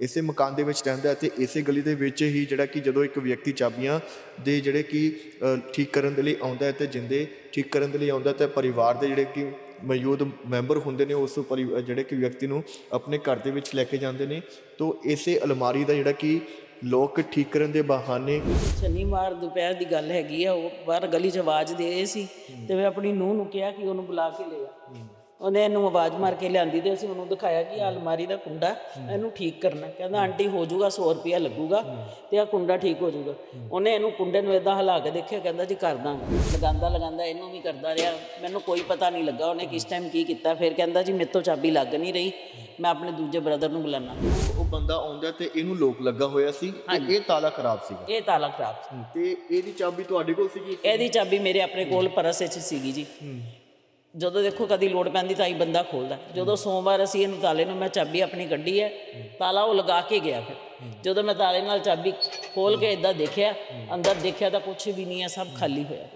ਇਸੇ ਮਕਾਨ ਦੇ ਵਿੱਚ ਰਹਿੰਦਾ ਹੈ ਤੇ ਇਸੇ ਗਲੀ ਦੇ ਵਿੱਚ ਹੀ ਜਿਹੜਾ ਕਿ ਜਦੋਂ ਇੱਕ ਵਿਅਕਤੀ ਚਾਬੀਆਂ ਦੇ ਜਿਹੜੇ ਕਿ ਠੀਕ ਕਰਨ ਦੇ ਲਈ ਆਉਂਦਾ ਹੈ ਤੇ ਜਿੰਦੇ ਠੀਕ ਕਰਨ ਦੇ ਲਈ ਆਉਂਦਾ ਤੇ ਪਰਿਵਾਰ ਦੇ ਜਿਹੜੇ ਕਿ ਮੌਜੂਦ ਮੈਂਬਰ ਹੁੰਦੇ ਨੇ ਉਸ ਜਿਹੜੇ ਕਿ ਵਿਅਕਤੀ ਨੂੰ ਆਪਣੇ ਘਰ ਦੇ ਵਿੱਚ ਲੈ ਕੇ ਜਾਂਦੇ ਨੇ ਤੋਂ ਇਸੇ ਅਲਮਾਰੀ ਦਾ ਜਿਹੜਾ ਕਿ ਲੋਕ ਠੀਕ ਕਰਨ ਦੇ ਬਹਾਨੇ ਸ਼ਨੀਵਾਰ ਦੁਪਹਿਰ ਦੀ ਗੱਲ ਹੈਗੀ ਆ ਉਹ ਬਾਹਰ ਗਲੀ 'ਚ ਆਵਾਜ਼ ਦੇ ਰਹੇ ਸੀ ਤੇ ਮੈਂ ਆਪਣੀ ਨੂੰਹ ਨੂੰ ਕਿਹਾ ਕਿ ਉਹਨੂੰ ਬੁਲਾ ਕੇ ਲੈ ਆ। ਉਹਨੇ ਇਹਨੂੰ ਆਵਾਜ਼ ਮਾਰ ਕੇ ਲਿਆਂਦੀ ਤੇ ਅਸੀਂ ਉਹਨੂੰ ਦਿਖਾਇਆ ਕਿ ਆਹ ਅਲਮਾਰੀ ਦਾ ਕੁੰਡਾ ਇਹਨੂੰ ਠੀਕ ਕਰਨਾ ਕਹਿੰਦਾ ਆਂਟੀ ਹੋ ਜਾਊਗਾ 100 ਰੁਪਿਆ ਲੱਗੂਗਾ ਤੇ ਆ ਕੁੰਡਾ ਠੀਕ ਹੋ ਜਾਊਗਾ। ਉਹਨੇ ਇਹਨੂੰ ਕੁੰਡੇ ਨੂੰ ਇਦਾਂ ਹਿਲਾ ਕੇ ਦੇਖਿਆ ਕਹਿੰਦਾ ਜੀ ਕਰ ਦਾਂਗਾ। ਲਗਾਉਂਦਾ ਲਗਾਉਂਦਾ ਇਹਨੂੰ ਵੀ ਕਰਦਾ ਰਿਹਾ। ਮੈਨੂੰ ਕੋਈ ਪਤਾ ਨਹੀਂ ਲੱਗਾ ਉਹਨੇ ਕਿਸ ਟਾਈਮ ਕੀ ਕੀਤਾ। ਫਿਰ ਕਹਿੰਦਾ ਜੀ ਮੇਰੇ ਤੋਂ ਚਾਬੀ ਲੱਗ ਨਹੀਂ ਰਹੀ। ਮੈਂ ਆਪਣੇ ਦੂਜੇ ਬ੍ਰਦਰ ਨੂੰ ਬੁਲਾਣਾ ਉਹ ਬੰਦਾ ਆਉਂਦਾ ਤੇ ਇਹਨੂੰ ਲੋਕ ਲੱਗਾ ਹੋਇਆ ਸੀ ਤੇ ਇਹ ਤਾਲਾ ਖਰਾਬ ਸੀਗਾ। ਇਹ ਤਾਲਾ ਖਰਾਬ ਸੀ। ਤੇ ਇਹਦੀ ਚਾਬੀ ਤੁਹਾਡੇ ਕੋਲ ਸੀਗੀ? ਇਹਦੀ ਚਾਬੀ ਮੇਰੇ ਆਪਣੇ ਕੋਲ ਪਰਸ ਵਿੱਚ ਸੀਗੀ ਜੀ। ਜਦੋਂ ਦੇਖੋ ਕਦੀ ਲੋੜ ਪੈਂਦੀ ਤਾਂ ਹੀ ਬੰਦਾ ਖੋਲਦਾ। ਜਦੋਂ ਸੋਮਵਾਰ ਅਸੀਂ ਇਹਨੂੰ ਤਾਲੇ ਨੂੰ ਮੈਂ ਚਾਬੀ ਆਪਣੀ ਕੱਢੀ ਹੈ, ਤਾਲਾ ਉਹ ਲਗਾ ਕੇ ਗਿਆ ਫਿਰ। ਜਦੋਂ ਮੈਂ ਤਾਲੇ ਨਾਲ ਚਾਬੀ ਖੋਲ ਕੇ ਇਦਾਂ ਦੇਖਿਆ, ਅੰਦਰ ਦੇਖਿਆ ਤਾਂ ਕੁਝ ਵੀ ਨਹੀਂ ਹੈ, ਸਭ ਖਾਲੀ ਹੋਇਆ।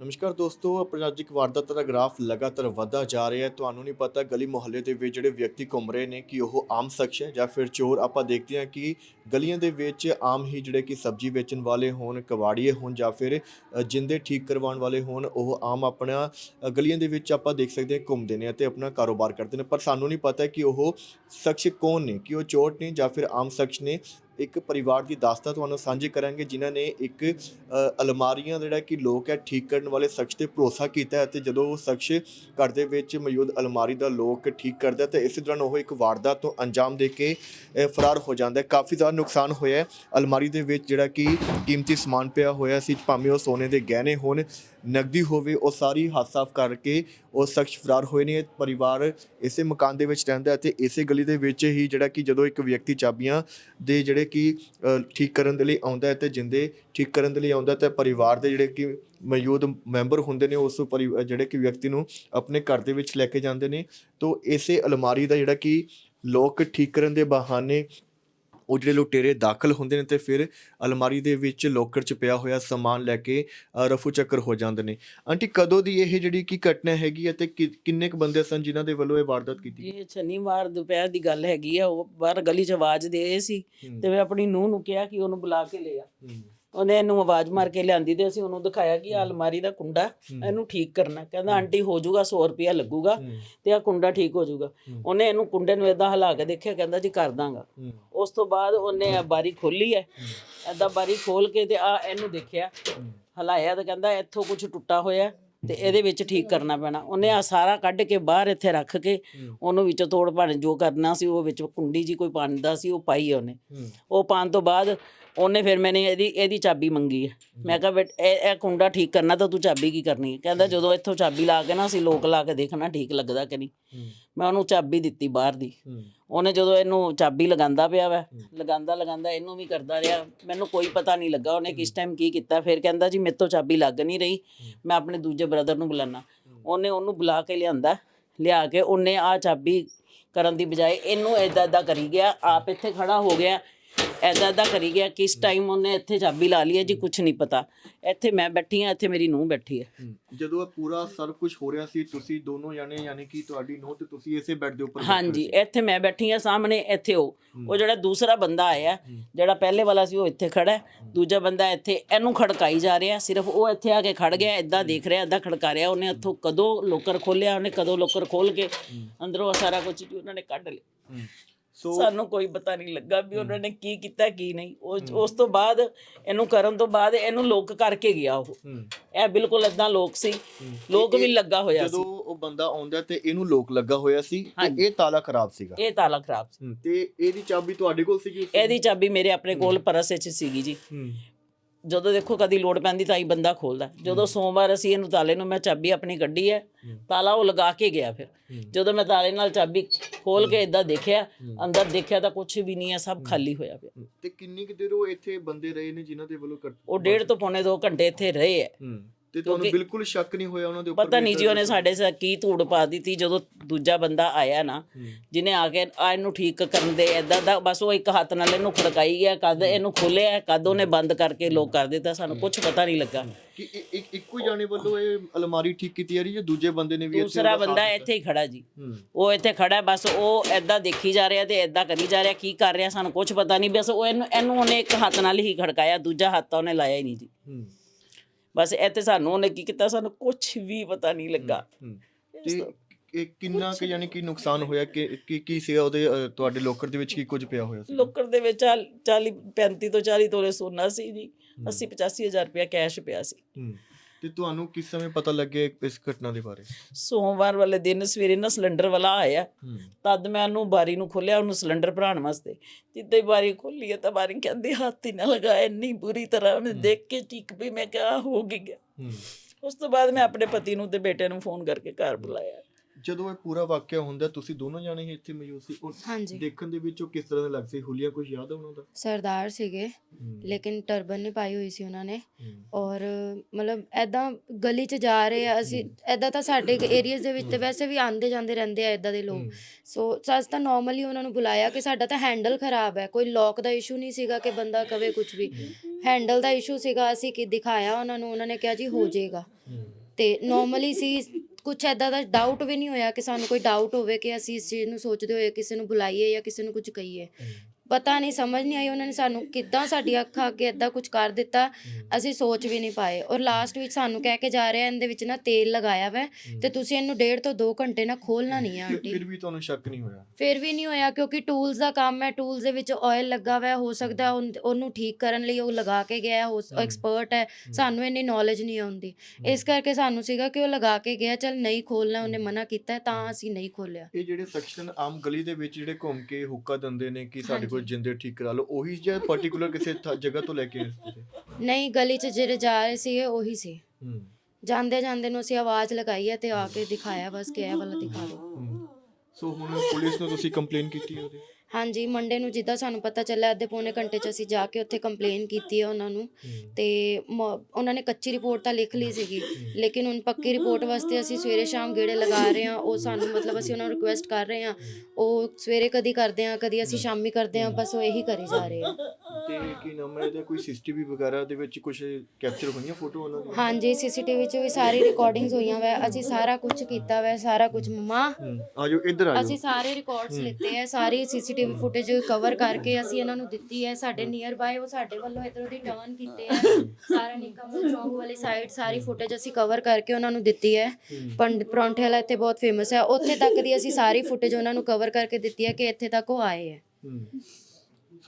ਨਮਸਕਾਰ ਦੋਸਤੋ ਅਪਰਾਧਿਕ ਵਾਰਦਾਤ ਦਾ ਗ੍ਰਾਫ ਲਗਾਤਾਰ ਵਧਦਾ ਜਾ ਰਿਹਾ ਹੈ। ਤੁਹਾਨੂੰ ਨਹੀਂ ਪਤਾ ਗਲੀ ਮੁਹੱਲੇ ਦੇ ਵਿੱਚ ਜਿਹੜੇ ਵਿਅਕਤੀ ਘੁੰਮ ਰਹੇ ਨੇ, ਕਿ ਉਹ ਆਮ ਸ਼ਖਸ ਹੈ ਜਾਂ ਫਿਰ ਚੋਰ? ਆਪਾਂ ਦੇਖਦੇ ਹਾਂ ਕਿ ਗਲੀਆਂ ਦੇ ਵਿੱਚ ਆਮ ਹੀ ਜਿਹੜੇ ਕਿ ਸਬਜ਼ੀ ਵੇਚਣ ਵਾਲੇ ਹੋਣ, ਕਬਾੜੀਏ ਹੋਣ ਜਾਂ ਫਿਰ ਜਿੰਦੇ ਠੀਕ ਕਰਵਾਉਣ ਵਾਲੇ ਹੋਣ, ਉਹ ਆਮ ਆਪਣਾ ਗਲੀਆਂ ਦੇ ਵਿੱਚ ਆਪਾਂ ਦੇਖ ਸਕਦੇ ਹਾਂ ਘੁੰਮਦੇ ਨੇ ਅਤੇ ਆਪਣਾ ਕਾਰੋਬਾਰ ਕਰਦੇ ਨੇ। ਪਰ ਸਾਨੂੰ ਨਹੀਂ ਪਤਾ ਕਿ ਉਹ ਸ਼ਖਸ ਕੌਣ ਨੇ, ਕਿ ਉਹ ਚੋਰ ਨੇ ਜਾਂ ਫਿਰ ਆਮ ਸ਼ਖਸ ਨੇ। ਇੱਕ ਪਰਿਵਾਰ ਦੀ ਦਾਸਤਾਨ ਤੁਹਾਨੂੰ ਸਾਂਝੀ ਕਰਾਂਗੇ, ਜਿਨ੍ਹਾਂ ਨੇ ਇੱਕ ਅਲਮਾਰੀਆਂ ਜਿਹੜਾ ਕਿ ਲੋਕ ਹੈ, ਠੀਕ ਕਰਨ ਵਾਲੇ ਸ਼ਖਸ ਤੇ ਭਰੋਸਾ ਕੀਤਾ ਅਤੇ ਜਦੋਂ ਉਹ ਸ਼ਖਸ ਘਰ ਦੇ ਵਿੱਚ ਮੌਜੂਦ ਅਲਮਾਰੀ ਦਾ ਲੋਕ ਠੀਕ ਕਰਦਾ ਹੈ ਤੇ ਇਸੇ ਦੌਰਾਨ ਉਹ ਇੱਕ ਵਾਰਦਾਤ ਤੋਂ ਅੰਜਾਮ ਦੇ ਕੇ ਫਰਾਰ ਹੋ ਜਾਂਦਾ ਹੈ। ਕਾਫੀ ਜ਼ਿਆਦਾ ਨੁਕਸਾਨ ਹੋਇਆ ਅਲਮਾਰੀ ਦੇ ਵਿੱਚ ਜਿਹੜਾ ਕਿ ਕੀਮਤੀ ਸਮਾਨ ਪਿਆ ਹੋਇਆ ਸੀ, ਭਾਵੇਂ ਉਹ ਸੋਨੇ ਦੇ ਗਹਿਣੇ ਹੋਣ ਨਗਦੀ ਹੋਵੇ, ਉਹ ਸਾਰੀ ਹੱਥ ਸਾਫ਼ ਕਰਕੇ ਉਹ ਸ਼ਖਸ ਫਰਾਰ ਹੋਏ ਨੇ। ਪਰਿਵਾਰ ਇਸੇ ਮਕਾਨ ਦੇ ਵਿੱਚ ਰਹਿੰਦਾ ਅਤੇ ਇਸੇ ਗਲੀ ਦੇ ਵਿੱਚ ਹੀ ਜਿਹੜਾ ਕਿ ਜਦੋਂ ਇੱਕ ਵਿਅਕਤੀ ਚਾਬੀਆਂ ਦੇ ਜਿਹੜੇ ਕਿ ਅ, ਠੀਕ ਕਰਨ ਦੇ ਲਈ ਆਉਂਦਾ ਹੈ ਤੇ ਜਿੰਦੇ ਠੀਕ ਕਰਨ ਦੇ ਲਈ ਆਉਂਦਾ ਹੈ ਤੇ ਪਰਿਵਾਰ ਦੇ ਜਿਹੜੇ ਕਿ ਮੌਜੂਦ ਮੈਂਬਰ ਹੁੰਦੇ ਨੇ ਉਸ ਪਰਿ- ਜਿਹੜੇ ਕਿ ਵਿਅਕਤੀ ਨੂੰ ਆਪਣੇ ਘਰ ਦੇ ਵਿੱਚ ਲੈ ਕੇ ਜਾਂਦੇ ਨੇ ਤੋਂ ਇਸੇ ਅਲਮਾਰੀ ਦਾ ਜਿਹੜਾ ਕਿ ਲੋਕ ਠੀਕ ਕਰਨ ਦੇ ਬਹਾਨੇ ਉਹ ਜਿਹੜੇ ਲੁਟੇਰੇ ਦਾਖਲ ਹੁੰਦੇ ਨੇ ਤੇ ਫਿਰ ਅਲਮਾਰੀ ਦੇ ਵਿੱਚ ਲੋਕਰ 'ਚ ਪਿਆ ਹੋਇਆ ਸਮਾਨ ਲੈ ਕੇ ਰਫੂ ਚੱਕਰ ਹੋ ਜਾਂਦੇ ਨੇ। ਆਂਟੀ ਕਦੋਂ ਦੀ ਇਹ ਜਿਹੜੀ ਕੀ ਘਟਨਾ ਹੈਗੀ ਹੈ ਤੇ ਕਿ- ਕਿੰਨੇ ਕੁ ਬੰਦੇ ਸਨ ਜਿਨ੍ਹਾਂ ਦੇ ਵੱਲੋਂ ਇਹ ਵਾਰਦਾਤ ਕੀਤੀ ਇਹ ਸ਼ਨੀਵਾਰ ਦੁਪਹਿਰ ਦੀ ਗੱਲ ਹੈਗੀ ਆ ਉਹ ਬਾਹਰ ਗਲੀ 'ਚ ਆਵਾਜ਼ ਦੇ ਰਹੇ ਸੀ ਤੇ ਮੈਂ ਆਪਣੀ ਨੂੰਹ ਨੂੰ ਕਿਹਾ ਕਿ ਉਹਨੂੰ ਬੁਲਾ ਕੇ ਲੈ ਆ ਉਹਨੇ ਇਹਨੂੰ ਆਵਾਜ਼ ਮਾਰ ਕੇ ਲਿਆਂਦੀ ਤੇ ਅਸੀਂ ਉਹਨੂੰ ਦਿਖਾਇਆ ਕਿ ਆਹ ਅਲਮਾਰੀ ਦਾ ਕੁੰਡਾ ਇਹਨੂੰ ਠੀਕ ਕਰਨਾ ਕਹਿੰਦਾ ਆਂਟੀ ਹੋ। ਜਾਊਗਾ 100 ਰੁਪਿਆ ਲੱਗੂਗਾ ਤੇ ਆ ਕੁੰਡਾ ਠੀਕ ਹੋ। ਜਾਊਗਾ ਉਹਨੇ ਇਹਨੂੰ ਕੁੰਡੇ ਨੂੰ ਇਦਾਂ ਹਿਲਾ ਕੇ ਦੇਖਿਆ ਕਹਿੰਦਾ ਜੀ ਕਰ ਦਾਂਗਾ। ਉਸ ਤੋਂ ਬਾਅਦ ਉਹਨੇ ਆ ਬਾਰੀ ਖੋਲੀ ਹੈ ਏਦਾਂ ਬਾਰੀ ਖੋਲ ਕੇ ਤੇ ਆ ਇਹਨੂੰ ਦੇਖਿਆ ਹਲਾਇਆ ਤੇ ਕਹਿੰਦਾ ਇੱਥੋਂ ਕੁਝ ਟੁੱਟਾ ਹੋਇਆ ਤੇ ਇਹਦੇ ਵਿੱਚ ਠੀਕ ਕਰਨਾ ਪੈਣਾ। ਉਹਨੇ ਆ ਸਾਰਾ ਕੱਢ ਕੇ ਬਾਹਰ ਇੱਥੇ ਰੱਖ ਕੇ ਉਹਨੂੰ ਵਿੱਚੋਂ ਤੋੜ ਭੰਨ ਜੋ ਕਰਨਾ ਸੀ ਉਹ ਵਿੱਚ ਕੁੰਡੀ ਜੀ ਕੋਈ ਪਾਉਂਦਾ ਸੀ ਉਹ ਪਾਈ ਉਹਨੇ। ਉਹ ਪਾਉਣ ਤੋਂ ਬਾਅਦ ਉਹਨੇ ਫਿਰ ਮੈਨੇ ਇਹਦੀ ਇਹਦੀ ਚਾਬੀ ਮੰਗੀ ਹੈ ਮੈਂ ਕਿਹਾ ਬੇਟ ਇਹ ਇਹ ਕੁੰਡਾ ਠੀਕ ਕਰਨਾ ਤਾਂ ਤੂੰ ਚਾਬੀ ਕੀ ਕਰਨੀ ਹੈ ਕਹਿੰਦਾ ਜਦੋਂ ਇੱਥੋਂ ਚਾਬੀ ਲਾ ਕੇ ਨਾ ਅਸੀਂ ਲੋਕ ਲਾ ਕੇ ਦੇਖਣਾ ਠੀਕ ਲੱਗਦਾ ਕਿ ਨਹੀਂ। ਮੈਂ ਉਹਨੂੰ ਚਾਬੀ ਦਿੱਤੀ ਬਾਹਰ ਦੀ। ਉਹਨੇ ਜਦੋਂ ਇਹਨੂੰ ਚਾਬੀ ਲਗਾਉਂਦਾ ਪਿਆ ਵਾ ਲਗਾਉਂਦਾ ਲਗਾਉਂਦਾ ਇਹਨੂੰ ਵੀ ਕਰਦਾ ਰਿਹਾ। ਮੈਨੂੰ ਕੋਈ ਪਤਾ ਨਹੀਂ ਲੱਗਾ ਉਹਨੇ ਕਿਸ ਟਾਈਮ ਕੀ ਕੀਤਾ। ਫਿਰ ਕਹਿੰਦਾ ਜੀ ਮੇਰੇ ਤੋਂ ਚਾਬੀ ਲੱਗ ਨਹੀਂ ਰਹੀ। ਮੈਂ ਆਪਣੇ ਦੂਜੇ ਬ੍ਰਦਰ ਨੂੰ ਬੁਲਾਣਾ ਉਹਨੇ ਉਹਨੂੰ ਬੁਲਾ ਕੇ ਲਿਆਂਦਾ। ਲਿਆ ਕੇ ਉਹਨੇ ਆ ਚਾਬੀ ਕਰਨ ਦੀ ਬਜਾਏ ਇਹਨੂੰ ਐਦਾਂ ਐਦਾਂ ਕਰੀ ਗਿਆ। ਆਪ ਇੱਥੇ ਖੜਾ ਹੋ ਗਿਆ। ਐਦਾਂ ਐਦਾਂ ਕਰੀ ਗਿਆ ਕਿਸ ਟਾਈਮ ਉਹਨੇ ਇੱਥੇ ਚਾਬੀ ਲਾ ਲਈ ਹੈ ਜੀ ਕੁਝ ਨਹੀਂ ਪਤਾ। ਇੱਥੇ ਮੈਂ ਬੈਠੀ ਆ ਇੱਥੇ ਮੇਰੀ ਨੂੰਹ ਬੈਠੀ ਹੈ। ਜਦੋਂ ਇਹ ਪੂਰਾ ਸਭ ਕੁਝ ਹੋ ਰਿਹਾ ਸੀ ਤੁਸੀਂ ਦੋਨੋਂ ਜਾਣੇ ਯਾਨੀ ਕਿ ਤੁਹਾਡੀ ਨੋਹ ਤੇ ਤੁਸੀਂ ਇਸੇ ਬੈੱਡ ਦੇ ਉੱਪਰ ਹਾਂਜੀ ਇੱਥੇ ਮੈਂ ਬੈਠੀ ਆ ਸਾਹਮਣੇ ਇੱਥੇ ਉਹ। ਉਹ ਜਿਹੜਾ ਦੂਸਰਾ ਬੰਦਾ ਆਇਆ ਜਿਹੜਾ ਪਹਿਲੇ ਵਾਲਾ ਸੀ ਉਹ ਇੱਥੇ ਖੜਾ ਹੈ। ਦੂਜਾ ਬੰਦਾ ਇੱਥੇ ਇਹਨੂੰ ਖੜਕਾਈ ਜਾ ਰਿਹਾ ਸਿਰਫ ਉਹ ਇੱਥੇ ਆ ਕੇ ਖੜ ਗਿਆ ਇਦਾਂ ਦੇਖ ਰਿਹਾ ਇਦਾਂ ਖੜਕਾ ਰਿਹਾ ਉਹਨੇ ਇੱਥੋਂ ਕਦੋਂ ਲੋਕਰ ਖੋਲਿਆ ਉਹਨੇ ਕਦੋਂ ਲੋਕਰ ਖੋਲ ਕੇ ਅੰਦਰੋਂ ਆਹ ਸਾਰਾ ਕੁਝ ਉਹਨਾਂ ਨੇ ਕੱਢ ਲਿਆ। ਸੋ ਸਾਨੂੰ ਕੋਈ ਪਤਾ ਨਹੀਂ ਲੱਗਾ ਵੀ ਉਹਨਾਂ ਨੇ ਕੀ ਕੀਤਾ ਕੀ ਨਹੀਂ। ਉਸ ਉਸ ਤੋਂ ਬਾਅਦ ਇਹਨੂੰ ਕਰਨ ਤੋਂ ਬਾਅਦ ਇਹਨੂੰ ਲੋਕ ਕਰਕੇ ਗਿਆ ਉਹ। ਇਹ ਬਿਲਕੁਲ ਇਦਾਂ ਲੋਕ ਸੀ। ਲੋਕ ਵੀ ਲੱਗਾ ਹੋਇਆ ਜਦੋਂ ਸੀ। ਉਹ ਬੰਦਾ ਆਉਂਦਾ ਤੇ ਇਹਨੂੰ ਲੋਕ ਲੱਗਾ ਹੋਇਆ ਸੀ ਤੇ ਇਹ ਤਾਲਾ ਖਰਾਬ ਸੀਗਾ। ਇਹ ਤਾਲਾ ਖਰਾਬ ਸੀ। ਤੇ ਇਹਦੀ ਚਾਬੀ ਤੁਹਾਡੇ ਕੋਲ ਸੀਗੀ ਇਹਦੀ ਚਾਬੀ ਮੇਰੇ ਆਪਣੇ ਕੋਲ ਪਰਸ ਵਿੱਚ ਸੀਗੀ ਜੀ। ਜਦੋਂ ਦੇਖੋ ਕਦੀ ਲੋੜ ਪੈਂਦੀ ਤਾਂ ਹੀ ਬੰਦਾ ਖੋਲਦਾ। ਜਦੋਂ ਸੋਮਵਾਰ ਅਸੀਂ ਇਹਨੂੰ ਤਾਲੇ ਨੂੰ ਮੈਂ ਚਾਬੀ ਆਪਣੀ ਕੱਢੀ ਹੈ ਤਾਲਾ ਉਹ ਲਗਾ ਕੇ ਗਿਆ ਫਿਰ। ਜਦੋਂ ਮੈਂ ਤਾਲੇ ਨਾਲ ਚਾਬੀ ਖੋਲ ਕੇ ਇਦਾਂ ਦੇਖਿਆ ਅੰਦਰ ਦੇਖਿਆ ਤਾਂ ਕੁਝ ਵੀ ਨਹੀਂ ਹੈ ਸਭ ਖਾਲੀ ਹੋਇਆ ਪਿਆ। ਤੇ ਕਿੰਨੀ ਕੁ ਦੇਰ ਉਹ ਇੱਥੇ ਬੰਦੇ ਰਹੇ ਨੇ ਜਿਨ੍ਹਾਂ ਦੇ ਵੱਲੋਂ ਉਹ ਡੇਢ ਤੋਂ ਪੌਣੇ 2 ਘੰਟੇ ਇੱਥੇ ਰਹੇ ਹੂੰ। ਤੇ ਤੁਹਾਨੂੰ ਕਿਉਂਕਿ- ਬਿਲਕੁਲ ਸ਼ੱਕ ਨਹੀਂ ਹੋਇਆ ਉਹਨਾਂ ਦੇ ਉੱਪਰ ਪਤਾ ਵੀ ਨਹੀਂ ਜੀ ਉਹਨੇ ਸਾਡੇ ਸ ਕੀ ਧੂੜ ਪਾ ਦਿੱਤੀ ਜਦੋਂ ਦੂਜਾ ਬੰਦਾ ਆਇਆ ਨਾ। ਜਿਹਨੇ ਆ ਕੇ ਆ ਇਹਨੂੰ ਠੀਕ ਕਰਨ ਦੇ ਐਦਾਂ ਦਾ ਬਸ ਉਹ ਇੱਕ ਹੱਥ ਨਾਲ ਇਹਨੂੰ ਖੜਕਾਈ ਗਿਆ ਕਦ ਇਹਨੂੰ ਖੋਲਿਆ ਕਦ ਉਹਨੇ ਬੰਦ ਕਰਕੇ ਲੋਕ ਕਰ ਦਿੱਤਾ ਸਾਨੂੰ ਕੁਝ ਪਤਾ ਨਹੀਂ ਲੱਗਾ। ਕਿ ਇ- ਇ- ਇੱਕੋ ਹੀ ਜਾਣੇ ਵੱਲੋਂ ਇਹ ਅਲਮਾਰੀ ਠੀਕ ਕੀਤੀ ਜਾ ਰਹੀ ਹੈ ਦੂਜੇ ਬੰਦੇ ਨੇ ਵੀ ਇੱਥੇ ਦੂਸਰਾ ਉਹਦਾ ਬੰਦਾ ਸਾਥ ਇੱਥੇ ਹੀ ਖੜਾ ਜੀ। ਹੂੰ। ਉਹ ਇੱਥੇ ਖੜਾ ਹੈ, ਬਸ ਉਹ ਐਦਾਂ ਦੇਖੀ ਜਾ ਰਿਹਾ ਤੇ ਐਦਾਂ ਕਰੀ ਜਾ ਰਿਹਾ ਕੀ ਕਰ ਰਿਹਾ ਸਾਨੂੰ ਕੁਝ ਪਤਾ ਨਹੀਂ ਬਸ ਉਹ ਇਹਨੂੰ ਇਹਨੂੰ ਉਹਨੇ ਇੱਕ ਹੱਥ ਨਾਲ ਹੀ ਖੜਕਾਇਆ ਦੂਜਾ ਹੱਥ ਤਾਂ ਉਹਨੇ ਲਾਇਆ ਹੀ ਨਹੀਂ ਜੀ। ਹੂੰ। ਬਸ ਇੱਥੇ ਸਾਨੂੰ ਉਹਨੇ ਕੀ ਕੀਤਾ ਸਾਨੂੰ ਕੁਝ ਵੀ ਪਤਾ ਨਹੀਂ ਲੱਗਾ। ਤੇ ਇਹ ਕਿੰਨਾ ਕਿ ਯਾਨੀ ਕਿ ਨੁਕਸਾਨ ਹੋਇਆ? ਕਿ ਕੀ ਕੀ ਸੀਗਾ ਉਹਦੇ ਤੁਹਾਡੇ ਲੋਕਰ ਦੇ ਵਿੱਚ ਕੀ ਕੁਝ ਪਿਆ ਹੋਇਆ ਸੀ ਲੋਕਰ ਦੇ ਵਿੱਚ 40 35 ਤੋਂ 40 ਤੋਲੇ ਸੋਨਾ ਸੀ ਜੀ। 80 85 ਹਜ਼ਾਰ ਰੁਪਇਆ ਕੈਸ਼ ਪਿਆ ਸੀ। ਹੂੰ। ਤੇ ਤੁਹਾਨੂੰ ਕਿਸ ਸਮੇਂ ਪਤਾ ਲੱਗਿਆ ਇਸ ਘਟਨਾ ਦੇ ਬਾਰੇ? ਸੋਮਵਾਰ ਵਾਲੇ ਦਿਨ ਸਵੇਰੇ ਨਾ ਸਿਲੰਡਰ ਵਾਲਾ ਆਇਆ। ਤਦ ਮੈਂ ਉਹਨੂੰ ਬਾਰੀ ਨੂੰ ਖੋਲਿਆ ਉਹਨੂੰ ਸਿਲੰਡਰ ਭਰਾਉਣ ਵਾਸਤੇ। ਜਿੱਦਾਂ ਹੀ ਬਾਰੀ ਖੋਲੀ ਤਾਂ ਬਾਰੀ ਕਹਿੰਦੀ ਹੱਥ ਹੀ ਨਾ ਲਗਾਇਆ ਇੰਨੀ ਬੁਰੀ ਤਰ੍ਹਾਂ ਮੈਂ ਦੇਖ ਕੇ ਚੀਕ ਪਈ ਮੈਂ ਕਿਹਾ ਹੋ ਗਿਆ? ਹੂੰ। ਉਸ ਤੋਂ ਬਾਅਦ ਮੈਂ ਆਪਣੇ ਪਤੀ ਨੂੰ ਤੇ ਬੇਟੇ ਨੂੰ ਫੋਨ ਕਰਕੇ ਘਰ ਬੁਲਾਇਆ। ਜਦੋਂ ਇਹ ਪੂਰਾ ਵਾਕਿਆ ਹੁੰਦਾ ਤੁਸੀਂ ਦੋਨੋਂ ਜਾਣੇ ਹੀ ਇੱਥੇ ਮੌਜੂਦ ਸੀ ਉਹ ਹਾਂਜੀ। ਦੇਖਣ ਦੇ ਵਿੱਚ ਉਹ ਕਿਸ ਤਰ੍ਹਾਂ ਦੇ ਲੱਗ ਸੀ ਹੁਲੀਆ ਕੁਝ ਯਾਦ ਉਹਨਾਂ ਦਾ? ਸਰਦਾਰ ਸੀਗੇ ਲੇਕਿਨ ਟਰਬਨ ਨਹੀਂ ਪਾਈ ਹੋਈ ਸੀ ਉਹਨਾਂ ਨੇ। ਔਰ ਮਤਲਬ ਐਦਾਂ ਗਲੀ 'ਚ ਜਾ ਰਹੇ ਆ ਅਸੀਂ ਐਦਾਂ ਤਾਂ ਸਾਡੇ ਏਰੀਆਜ਼ ਦੇ ਵਿੱਚ ਤੇ ਵੈਸੇ ਵੀ ਆਂਦੇ ਜਾਂਦੇ ਰਹਿੰਦੇ ਆ ਐਦਾਂ ਦੇ ਲੋਕ। ਸੋ ਸੱਚ ਤਾਂ ਨਾਰਮਲੀ ਉਹਨਾਂ ਨੂੰ ਬੁਲਾਇਆ ਕਿ ਸਾਡਾ ਤਾਂ ਹੈਂਡਲ ਖਰਾਬ ਹੈ ਕੋਈ ਲੌਕ ਦਾ ਇਸ਼ੂ ਨਹੀਂ ਸੀਗਾ ਕਿ ਬੰਦਾ ਕਵੇ ਕੁਝ ਵੀ। ਹੈਂਡਲ ਦਾ ਇਸ਼ੂ ਸੀਗਾ ਅਸੀਂ ਕਿ ਦਿਖਾਇਆ ਉਹਨਾਂ ਨੂੰ ਉਹਨਾਂ ਨੇ ਕਿਹਾ ਜੀ ਹੋ ਜਾਏਗਾ। ਤੇ ਨਾਰਮਲੀ ਸੀ ਕੁਝ ਐਦਾਂ ਦਾ ਡਾਊਟ ਵੀ ਨਹੀਂ ਹੋਇਆ ਕਿ ਸਾਨੂੰ ਕੋਈ ਡਾਊਟ ਹੋਵੇ ਕਿ ਅਸੀਂ ਇਸ ਚੀਜ਼ ਨੂੰ ਸੋਚਦੇ ਹੋਏ ਕਿਸੇ ਨੂੰ ਬੁਲਾਈਏ ਜਾਂ ਕਿਸੇ ਨੂੰ ਕੁਝ ਕਹੀਏ। ਪਤਾ ਨਹੀਂ ਸਮਝ ਨਹੀਂ ਆਈ ਉਹਨਾਂ ਨੇ ਸਾਨੂੰ ਕਿੱਦਾਂ ਸਾਡੀ ਅੱਖਾਂ ਅੱਗੇ ਏਦਾਂ ਕੁਝ ਕਰ ਦਿੱਤਾ। ਅਸੀਂ ਸੋਚ ਵੀ ਨਹੀਂ ਪਾਏ ਔਰ ਲਾਸਟ ਵਿੱਚ ਸਾਨੂੰ ਕਹਿ ਕੇ ਜਾ ਰਹੇ ਇਹਦੇ ਵਿੱਚ ਨਾ ਤੇਲ ਲਗਾਇਆ ਵਾ ਤੇ ਤੁਸੀਂ ਇਹਨੂੰ ਡੇਢ ਤੋਂ 2 ਘੰਟੇ ਨਾ ਖੋਲਣਾ ਨਹੀਂ ਆ ਫਿਰ- ਆਂਟੀ। ਫਿਰ ਵੀ ਤੁਹਾਨੂੰ ਸ਼ੱਕ ਨਹੀਂ ਹੋਇਆ? ਫਿਰ ਵੀ ਨਹੀਂ ਹੋਇਆ ਕਿਉਂਕਿ ਟੂਲਸ ਦਾ ਕੰਮ ਹੈ ਟੂਲਸ ਦੇ ਵਿੱਚ ਆਇਲ ਲੱਗਾ ਹੋਇਆ ਹੋ ਸਕਦਾ ਉਹਨੂੰ ਠੀਕ ਕਰਨ ਲਈ ਉਹ ਲਗਾ ਕੇ ਗਿਆ ਹੋ। ਐਕਸਪਰਟ ਹੈ ਸਾਨੂੰ ਇੰਨੀ ਨੌਲੇਜ ਨਹੀਂ ਆਉਂਦੀ। ਇਸ ਕਰਕੇ ਸਾਨੂੰ ਸੀਗਾ ਕਿ ਉਹ ਲਗਾ ਕੇ ਗਿਆ ਚਲ ਨਹੀਂ ਖੋਲਣਾ ਉਹਨੇ ਮਨਾ ਕੀਤਾ ਹੈ, ਤਾਂ ਅਸੀਂ ਨਹੀਂ ਖੋਲਿਆ। ਇਹ ਜਿਹੜੇ ਸੈਕਸ਼ਨ ਆਮ ਗਲੀ ਦੇ ਵਿੱਚ ਜਿਹੜੇ ਘੁੰਮ ਕੇ ਹੁੱਕਾ ਦਿੰਦੇ ਨੇ ਕਿ ਸਾਡੇ ਕੋਲ ਹਾਂਜੀ। ਜਿੰਦੇ ਠੀਕ ਕਰਾ ਲਓ ਉਹੀ ਜਾਂ ਪਾਰਟਿਕੂਲਰ ਕਿਸੇ ਥਾਂ- ਜਗ੍ਹਾ ਤੋਂ ਲੈ ਕੇ ਆਏ ਸੀ? ਨਹੀਂ ਗਲੀ 'ਚ ਜਿਹੜੇ ਜਾ ਰਹੇ ਸੀਗੇ ਉਹੀ ਸੀ ਹੂੰ ਜਾਂਦੇ ਜਾਂਦੇ ਨੂੰ ਅਸੀਂ ਆਵਾਜ਼ ਲਗਾਈ ਹੈ ਤੇ ਆ ਕੇ ਦਿਖਾਇਆ ਬਸ ਕਿ ਇਹ ਵਾਲਾ ਦਿਖਾ ਦਿਓ ਹੂੰ। ਸੋ ਹੁਣ ਪੁਲਿਸ ਨੂੰ ਤੁਸੀਂ ਕੰਪਲੇਨ ਕੀਤੀ ਉਹਦੀ ਹਾਂਜੀ ਮੰਡੇ ਨੂੰ ਜਿੱਦਾਂ ਸਾਨੂੰ ਪਤਾ ਚੱਲਿਆ ਅੱਧੇ ਪੌਣੇ ਘੰਟੇ 'ਚ ਅਸੀਂ ਜਾ ਕੇ ਉੱਥੇ ਕੰਪਲੇਨ ਕੀਤੀ ਹੈ ਉਹਨਾਂ ਨੂੰ ਤੇ ਮ- ਉਹਨਾਂ ਨੇ ਕੱਚੀ ਰਿਪੋਰਟ ਤਾਂ ਲਿਖ ਲਈ ਸੀਗੀ ਲੇਕਿਨ ਹੁਣ ਪੱਕੀ ਰਿਪੋਰਟ ਵਾਸਤੇ ਅਸੀਂ ਸਵੇਰੇ ਸ਼ਾਮ ਗੇੜੇ ਲਗਾ ਰਹੇ ਹਾਂ ਉਹ ਸਾਨੂੰ ਮਤਲਬ ਅਸੀਂ ਉਹਨਾਂ ਨੂੰ ਰਿਕੁਐਸਟ ਕਰ ਰਹੇ ਹਾਂ ਉਹ ਸਵੇਰੇ ਕਦੀ ਕਰਦੇ ਹਾਂ ਕਦੀ ਅਸੀਂ ਸ਼ਾਮੀ ਕਰਦੇ ਹਾਂ ਬਸ ਉਹ ਇਹੀ ਕਰੀ ਜਾ ਰਹੇ ਆ। ਤੇ ਕੀ ਨਾਮ ਹੈ ਇਹਦਾ? ਕੋਈ ਸੀਸੀਟੀਵੀ ਵਗੈਰਾ ਦੇ ਵਿੱਚ ਕੁਝ ਕੈਪਚਰ ਹੋਈਆਂ ਫੋਟੋ ਉਹਨਾਂ ਦੀਆਂ? ਹਾਂਜੀ ਸੀਸੀਟੀਵੀ 'ਚ ਵੀ ਸਾਰੀ ਰਿਕਾਰਡਿੰਗਸ ਹੋਈਆਂ ਵੈ। ਅਸੀਂ ਸਾਰਾ ਕੁਝ ਕੀਤਾ ਵੈ ਸਾਰਾ ਕੁਝ ਮਮਾ। ਹੂੰ, ਆ ਜਾਓ ਇੱਧਰ ਆ ਅਸੀਂ ਜਾਓ ਸਾਰੇ ਰਿਕਾਰਡਸ ਲਿੱਤੇ ਹੈ ਸਾਰੀ ਸੀਸੀਟੀਵੀ ਫੁਟੇਜ ਕਵਰ ਕਰਕੇ ਅਸੀਂ ਇਹਨਾਂ ਨੂੰ ਦਿੱਤੀ ਹੈ ਸਾਡੇ ਨੀਅਰ ਬਾਏ ਉਹ ਸਾਡੇ ਵੱਲੋਂ ਇਧਰੋਂ ਦੀ ਟਰਨ ਕੀਤੇ ਹੈ। ਸਾਰਾ ਨਿਕਮ ਚੌਂਕ ਵਾਲੀ ਸਾਈਡ ਸਾਰੀ ਫੁਟੇਜ ਅਸੀਂ ਕਵਰ ਕਰਕੇ ਉਹਨਾਂ ਨੂੰ ਦਿੱਤੀ ਹੈ। ਪੰਡ ਪਰੌਂਠੇ ਵਾਲਾ ਇੱਥੇ ਬਹੁਤ ਫੇਮਸ ਹੈ ਉੱਥੇ ਤੱਕ ਦੀ ਅਸੀਂ ਸਾਰੀ ਫੁਟੇਜ ਉਹਨਾਂ ਨੂੰ ਕਵਰ ਕਰਕੇ ਦਿੱਤੀ ਹੈ ਕਿ ਇੱਥੇ ਤੱਕ ਉਹ ਆਏ ਹੈ ਹੂੰ।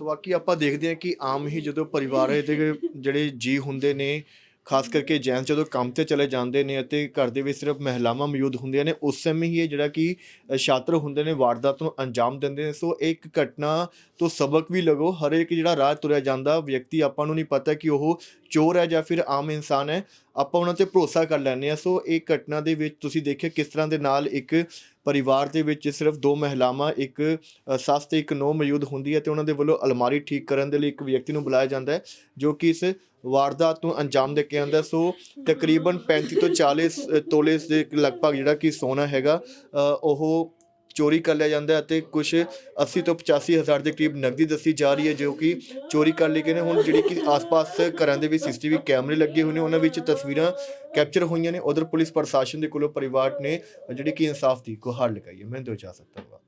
ਸੋ ਬਾਕੀ ਆਪਾਂ ਦੇਖਦੇ ਹਾਂ ਕਿ ਆਮ ਹੀ ਜਦੋਂ ਪਰਿਵਾਰ ਦੇ ਜਿਹੜੇ ਜੀ ਹੁੰਦੇ ਨੇ ਖਾਸ ਕਰਕੇ ਜੈਂਟਸ ਜਦੋਂ ਕੰਮ ਤੇ ਚਲੇ ਜਾਂਦੇ ਨੇ ਅਤੇ ਘਰ ਦੇ ਵਿੱਚ ਸਿਰਫ ਮਹਿਲਾਵਾਂ ਮੌਜੂਦ ਹੁੰਦੀਆਂ ਨੇ, ਉਸ ਸਮੇਂ ਹੀ ਇਹ ਜਿਹੜਾ ਕਿ ਛਾਤਰ ਹੁੰਦੇ ਨੇ, ਵਾਰਦਾਤ ਨੂੰ ਅੰਜਾਮ ਦਿੰਦੇ ਨੇ। ਸੋ ਇਹ ਇੱਕ ਘਟਨਾ ਤੋਂ ਸਬਕ ਵੀ ਲਗੋ ਹਰ ਇੱਕ ਜਿਹੜਾ ਰਾਹ ਤੁਰਿਆ ਜਾਂਦਾ, ਵਿਅਕਤੀ ਆਪਾਂ ਨੂੰ ਨਹੀਂ ਪਤਾ ਕਿ ਉਹ ਚੋਰ ਹੈ ਜਾਂ ਫਿਰ ਆਮ ਇਨਸਾਨ ਹੈ, ਆਪਾਂ ਉਹਨਾਂ ਤੇ ਭਰੋਸਾ ਕਰ ਲੈਂਦੇ ਆ ਸੋ ਇਹ ਘਟਨਾ ਦੇ ਵਿੱਚ ਤੁਸੀਂ ਦੇਖਿਆ ਕਿਸ ਤਰ੍ਹਾਂ ਦੇ ਨਾਲ ਇੱਕ ਪਰਿਵਾਰ ਦੇ ਵਿੱਚ ਸਿਰਫ ਦੋ ਮਹਿਲਾਵਾਂ, ਇੱਕ ਸੱਸ ਤੇ ਇੱਕ ਨੌ ਮੌਜੂਦ ਹੁੰਦੀ ਹੈ ਤੇ ਉਹਨਾਂ ਦੇ ਵੱਲੋਂ ਅਲਮਾਰੀ ਠੀਕ ਕਰਨ ਦੇ ਲਈ ਇੱਕ ਵਿਅਕਤੀ ਨੂੰ ਬੁਲਾਇਆ ਜਾਂਦਾ ਹੈ, ਜੋ ਕਿ ਇਸ ਵਾਰਦਾਤ ਨੂੰ ਅੰਜਾਮ ਦੇ ਕੇ ਆਉਂਦਾ ਸੋ ਤਕਰੀਬਨ 35 ਤੋਂ 40 ਸ- ਤੋਲੇ ਦੇ ਲਗਭਗ ਜਿਹੜਾ ਕਿ ਸੋਨਾ ਹੈਗਾ ਉਹ ਚੋਰੀ ਕਰ ਲਿਆ ਜਾਂਦਾ ਅਤੇ ਕੁਝ 80 ਤੋਂ 85 ਹਜ਼ਾਰ ਦੇ ਕਰੀਬ ਨਕਦੀ ਦੱਸੀ ਜਾ ਰਹੀ ਹੈ, ਜੋ ਕਿ ਚੋਰੀ ਕਰ ਲਈ ਗਏ ਨੇ। ਹੁਣ ਜਿਹੜੀ ਕਿ ਆਸ-ਪਾਸ ਘਰਾਂ ਦੇ ਵਿੱਚ ਸੀਸੀਟੀਵੀ ਕੈਮਰੇ ਲੱਗੇ ਹੋਏ ਨੇ, ਉਹਨਾਂ ਵਿੱਚ ਤਸਵੀਰਾਂ ਕੈਪਚਰ ਹੋਈਆਂ ਨੇ। ਉਧਰ ਪੁਲਿਸ ਪ੍ਰਸ਼ਾਸਨ ਦੇ ਕੋਲੋਂ ਪਰਿਵਾਰ ਨੇ ਜਿਹੜੀ ਕਿ ਇਨਸਾਫ ਦੀ ਗੁਹਾਰ ਲਗਾਈ ਹੈ। ਮੈਂ ਦੋ ਜਾ ਸਕਦਾ ਹਾਂ।